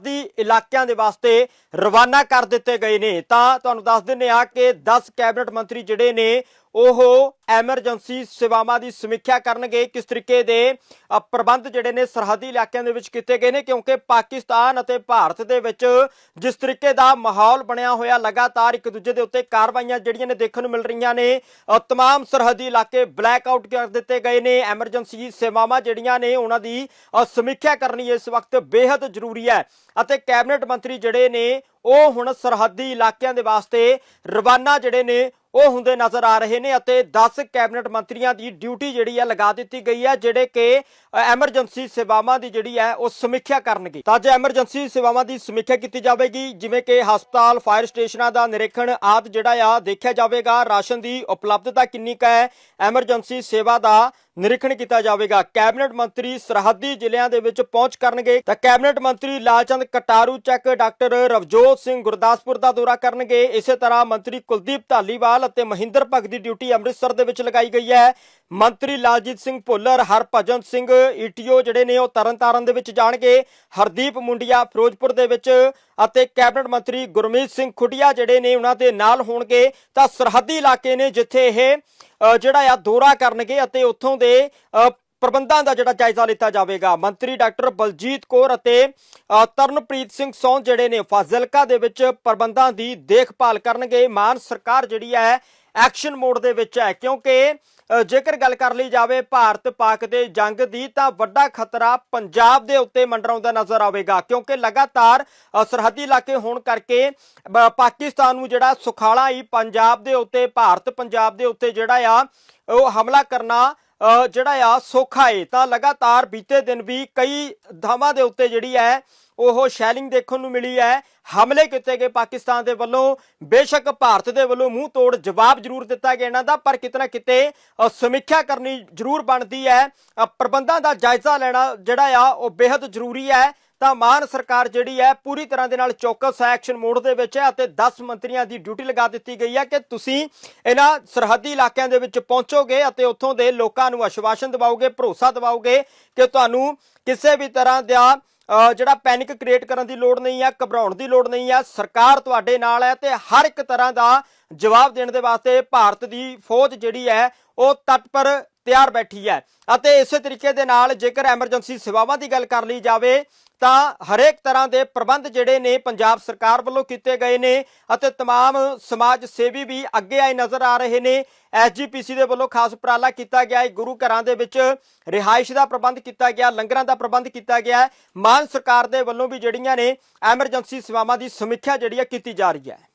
ਦੀ ਇਲਾਕਿਆਂ ਦੇ ਵਾਸਤੇ ਰਵਾਨਾ ਕਰ ਦਿੱਤੇ ਗਏ ਨੇ। ਤਾਂ ਤੁਹਾਨੂੰ ਦੱਸ ਦਿੰਨੇ ਆ ਕਿ 10 ਕੈਬਨਿਟ ਮੰਤਰੀ ਜਿਹੜੇ ਨੇ ਉਹ ਐਮਰਜੈਂਸੀ ਸੇਵਾਵਾਂ ਦੀ ਸਮੀਖਿਆ ਕਰਨਗੇ। ਕਿਸ ਤਰੀਕੇ ਦੇ ਪ੍ਰਬੰਧ ਜਿਹੜੇ ਨੇ ਸਰਹੱਦੀ ਇਲਾਕਿਆਂ ਦੇ ਵਿੱਚ ਕੀਤੇ ਗਏ ਨੇ ਕਿਉਂਕਿ ਪਾਕਿਸਤਾਨ ਅਤੇ ਭਾਰਤ ਦੇ ਵਿੱਚ ਜਿਸ ਤਰੀਕੇ ਦਾ ਮਾਹੌਲ ਬਣਿਆ ਹੋਇਆ ਲਗਾਤਾਰ ਇੱਕ ਦੂਜੇ ਦੇ ਉੱਤੇ ਕਾਰਵਾਈਆਂ ਜਿਹੜੀਆਂ ਨੇ ਦੇਖਣ ਨੂੰ ਮਿਲ ਰਹੀਆਂ ਨੇ ਅ, ਤਮਾਮ ਸਰਹੱਦੀ ਇਲਾਕੇ ਬਲੈਕ ਆਊਟ ਕਰ ਦਿੱਤੇ ਗਏ ਨੇ। ਐਮਰਜੈਂਸੀ ਸੇਵਾਵਾਂ ਜਿਹੜੀਆਂ ਨੇ ਉਹਨਾਂ ਦੀ ਸਮੀਖਿਆ ਕਰਨੀ ਇਸ ਵਕਤ ਬੇहद ਜ਼ਰੂਰੀ ਹੈ। ਅਤੇ ਕੈਬਨਿਟ ਮੰਤਰੀ ਜਿਹੜੇ ਨੇ ਉਹ ਹੁਣ ਸਰਹੱਦੀ ਇਲਾਕਿਆਂ ਦੇ ਵਾਸਤੇ ਰਵਾਨਾ ਜਿਹੜੇ ਨੇ ਉਹ ਹੁੰਦੇ ਨਜ਼ਰ ਆ ਰਹੇ ਨੇ ਅਤੇ 10 ਕੈਬਨਿਟ ਮੰਤਰੀਆਂ ਦੀ ਡਿਊਟੀ ਜਿਹੜੀ ਹੈ ਲਗਾ ਦਿੱਤੀ ਗਈ ਹੈ, ਜਿਹੜੇ ਕਿ ਐਮਰਜੈਂਸੀ ਸੇਵਾਵਾਂ ਦੀ ਜਿਹੜੀ ਹੈ ਉਹ ਸਮੀਖਿਆ ਕਰਨਗੇ। ਤਾਂ ਜੇ ਐਮਰਜੈਂਸੀ ਸੇਵਾਵਾਂ ਦੀ ਸਮੀਖਿਆ ਕੀਤੀ ਜਾਵੇਗੀ, ਜਿਵੇਂ ਕਿ ਹਸਪਤਾਲ, ਫਾਇਰ ਸਟੇਸ਼ਨਾਂ ਦਾ ਨਿਰੀਖਣ ਆਦ ਜਿਹੜਾ ਆ ਦੇਖਿਆ ਜਾਵੇਗਾ। ਰਾਸ਼ਨ ਦੀ ਉਪਲਬਧਤਾ ਕਿੰਨੀ ਕੁ ਹੈ, ਐਮਰਜੈਂਸੀ ਸੇਵਾ ਦਾ ਨਿਰੀਖਣ ਕੀਤਾ ਜਾਵੇਗਾ। ਕੈਬਨਿਟ ਮੰਤਰੀ ਸਰਹੱਦੀ ਜ਼ਿਲ੍ਹਿਆਂ ਦੇ ਵਿੱਚ ਪਹੁੰਚ ਕਰਨਗੇ। ਤਾਂ ਕੈਬਨਿਟ ਮੰਤਰੀ ਲਾਲਚੰਦ ਕਟਾਰੂ ਚੱਕ ਡਾਕਟਰ ਰਵਜੋਤ ਸਿੰਘ ਗੁਰਦਾਸਪੁਰ ਦਾ ਦੌਰਾ ਕਰਨਗੇ। ਇਸੇ ਤਰ੍ਹਾਂ ਮੰਤਰੀ ਕੁਲਦੀਪ ਧਾਲੀਵਾਲ ਅਤੇ ਮਹਿੰਦਰ ਭਗਤ ਦੀ ਡਿਊਟੀ ਅੰਮ੍ਰਿਤਸਰ ਦੇ ਵਿੱਚ ਲਗਾਈ ਗਈ ਹੈ। ਮੰਤਰੀ ਲਾਲਜੀਤ ਸਿੰਘ ਭੁੱਲਰ, ਹਰਭਜਨ ਸਿੰਘ ਈਟੀਓ ਜਿਹੜੇ ਨੇ ਉਹ ਤਰਨਤਾਰਨ ਦੇ ਵਿੱਚ ਜਾਣਗੇ। ਹਰਦੀਪ ਮੁੰਡਿਆ ਫਿਰੋਜ਼ਪੁਰ ਦੇ ਵਿੱਚ ਅਤੇ ਕੈਬਨਿਟ ਮੰਤਰੀ ਗੁਰਮੀਤ ਸਿੰਘ ਖੁੱਡੀਆ ਜਿਹੜੇ ਨੇ ਉਹਨਾਂ ਦੇ ਨਾਲ ਹੋਣਗੇ। ਤਾਂ ਸਰਹੱਦੀ ਇਲਾਕੇ ਨੇ ਜਿੱਥੇ ਇਹ ਜਿਹੜਾ ਆ ਦੌਰਾ ਕਰਨਗੇ ਅਤੇ ਉੱਥੋਂ ਦੇ ਪ੍ਰਬੰਧਾਂ ਦਾ ਜਿਹੜਾ ਜਾਇਜ਼ਾ ਲਿੱਤਾ ਜਾਵੇਗਾ। ਮੰਤਰੀ ਡਾਕਟਰ ਬਲਜੀਤ ਕੌਰ ਅਤੇ ਤਰਨਪ੍ਰੀਤ ਸਿੰਘ ਸੌਂ ਜਿਹੜੇ ਨੇ ਫਾਜ਼ਿਲਕਾ ਦੇ ਵਿੱਚ ਪ੍ਰਬੰਧਾਂ ਦੀ ਦੇਖਭਾਲ ਕਰਨਗੇ। ਮਾਨ ਸਰਕਾਰ ਜਿਹੜੀ ਹੈ ਐਕਸ਼ਨ ਮੋਡ ਦੇ ਵਿੱਚ ਹੈ। ਕਿਉਂਕਿ ਜੇਕਰ ਗੱਲ ਕਰ ਲਈ ਜਾਵੇ ਭਾਰਤ ਪਾਕ ਦੇ ਜੰਗ ਦੀ, ਤਾਂ ਵੱਡਾ ਖਤਰਾ ਪੰਜਾਬ ਦੇ ਉੱਤੇ ਮੰਡਰਾਉਂਦਾ ਨਜ਼ਰ ਆਵੇਗਾ। ਕਿਉਂਕਿ ਲਗਾਤਾਰ ਸਰਹੱਦੀ ਇਲਾਕੇ ਹੋਣ ਕਰਕੇ ਪਾਕਿਸਤਾਨ ਨੂੰ ਜਿਹੜਾ ਸੁਖਾਲਾ ਹੀ ਪੰਜਾਬ ਦੇ ਉੱਤੇ, ਭਾਰਤ ਪੰਜਾਬ ਦੇ ਉੱਤੇ ਜਿਹੜਾ ਆ, ਉਹ ਹਮਲਾ ਕਰਨਾ ਜਿਹੜਾ ਆ ਸੌਖਾ ਏ। ਤਾਂ ਲਗਾਤਾਰ ਬੀਤੇ ਦਿਨ ਵੀ ਕਈ ਧਾਵਾਂ ਦੇ ਉੱਤੇ ਜਿਹੜੀ ਹੈ ਉਹ ਸ਼ੈਲਿੰਗ ਦੇਖਣ ਨੂੰ ਮਿਲੀ ਹੈ ਹਮਲੇ ਕੀਤੇ ਗਏ ਪਾਕਿਸਤਾਨ ਦੇ ਵੱਲੋਂ। ਬੇਸ਼ੱਕ ਭਾਰਤ ਦੇ ਵੱਲੋਂ ਮੂੰਹ ਤੋੜ ਜਵਾਬ ਜ਼ਰੂਰ ਦਿੱਤਾ ਗਿਆ ਇਹਨਾਂ ਦਾ, ਪਰ ਕਿਤਨਾ ਕਿਤੇ ਸਮੀਖਿਆ ਕਰਨੀ ਜ਼ਰੂਰ ਬਣਦੀ ਹੈ ਪ੍ਰਬੰਧਾਂ ਦਾ ਜਾਇਜ਼ਾ ਲੈਣਾ ਜਿਹੜਾ ਆ, ਉਹ ਬੇहद ਜ਼ਰੂਰੀ ਹੈ ਤਾਂ ਮਾਨ ਸਰਕਾਰ ਜਿਹੜੀ ਹੈ ਪੂਰੀ ਤਰ੍ਹਾਂ ਦੇ ਨਾਲ ਚੌਕਸ ਐਕਸ਼ਨ ਮੋਡ ਦੇ ਵਿੱਚ ਹੈ ਅਤੇ 10 ਮੰਤਰੀਆਂ ਦੀ ਡਿਊਟੀ ਲਗਾ ਦਿੱਤੀ ਗਈ ਹੈ ਕਿ ਤੁਸੀਂ ਇਹਨਾਂ ਸਰਹੱਦੀ ਇਲਾਕਿਆਂ ਦੇ ਵਿੱਚ ਪਹੁੰਚੋਗੇ ਅਤੇ ਉੱਥੋਂ ਦੇ ਲੋਕਾਂ ਨੂੰ ਆਸ਼ਵਾਸਨ ਦਿਵਾਓਗੇ, ਭਰੋਸਾ ਦਿਵਾਓਗੇ ਕਿ ਤੁਹਾਨੂੰ ਕਿਸੇ ਵੀ ਤਰ੍ਹਾਂ ਦਾ ਜਿਹੜਾ ਪੈਨਿਕ ਕ੍ਰੀਏਟ ਕਰਨ ਦੀ ਲੋੜ ਨਹੀਂ ਹੈ, ਘਬਰਾਉਣ ਦੀ ਲੋੜ ਨਹੀਂ ਹੈ। ਸਰਕਾਰ ਤੁਹਾਡੇ ਨਾਲ ਹੈ ਤੇ ਹਰ ਇੱਕ ਤਰ੍ਹਾਂ ਦਾ ਜਵਾਬ ਦੇਣ ਦੇ ਵਾਸਤੇ ਭਾਰਤ ਦੀ ਫੌਜ ਜਿਹੜੀ ਹੈ ਉਹ ਤੱਟ ਪਰ ਤਿਆਰ ਬੈਠੀ ਹੈ ਅਤੇ ਇਸੇ ਤਰੀਕੇ ਦੇ ਨਾਲ ਜੇਕਰ ਐਮਰਜੈਂਸੀ ਸੇਵਾਵਾਂ ਦੀ ਗੱਲ ਕਰ ਲਈ ਜਾਵੇ ਤਾਂ ਹਰੇਕ ਤਰ੍ਹਾਂ ਦੇ ਪ੍ਰਬੰਧ ਜਿਹੜੇ ਨੇ ਪੰਜਾਬ ਸਰਕਾਰ ਵੱਲੋਂ ਕੀਤੇ ਗਏ ਨੇ ਅਤੇ तमाम ਸਮਾਜ ਸੇਵੀ ਵੀ ਅੱਗੇ ਆਏ ਨਜ਼ਰ ਆ ਰਹੇ ਨੇ ਐਸਜੀਪੀਸੀ ਦੇ ਵੱਲੋਂ ਖਾਸ ਉਪਰਾਲਾ ਕੀਤਾ ਗਿਆ ਹੈ ਗੁਰੂ ਘਰਾਂ ਦੇ ਵਿੱਚ ਰਿਹਾਇਸ਼ ਦਾ ਪ੍ਰਬੰਧ ਕੀਤਾ ਗਿਆ ਲੰਗਰਾਂ ਦਾ ਪ੍ਰਬੰਧ ਕੀਤਾ ਗਿਆ ਹੈ ਮਾਨ ਸਰਕਾਰ ਦੇ ਵੱਲੋਂ ਵੀ ਜਿਹੜੀਆਂ ਨੇ ਐਮਰਜੈਂਸੀ ਸੇਵਾਵਾਂ ਦੀ ਸਮੀਖਿਆ ਜਿਹੜੀ ਹੈ ਕੀਤੀ ਜਾ ਰਹੀ ਹੈ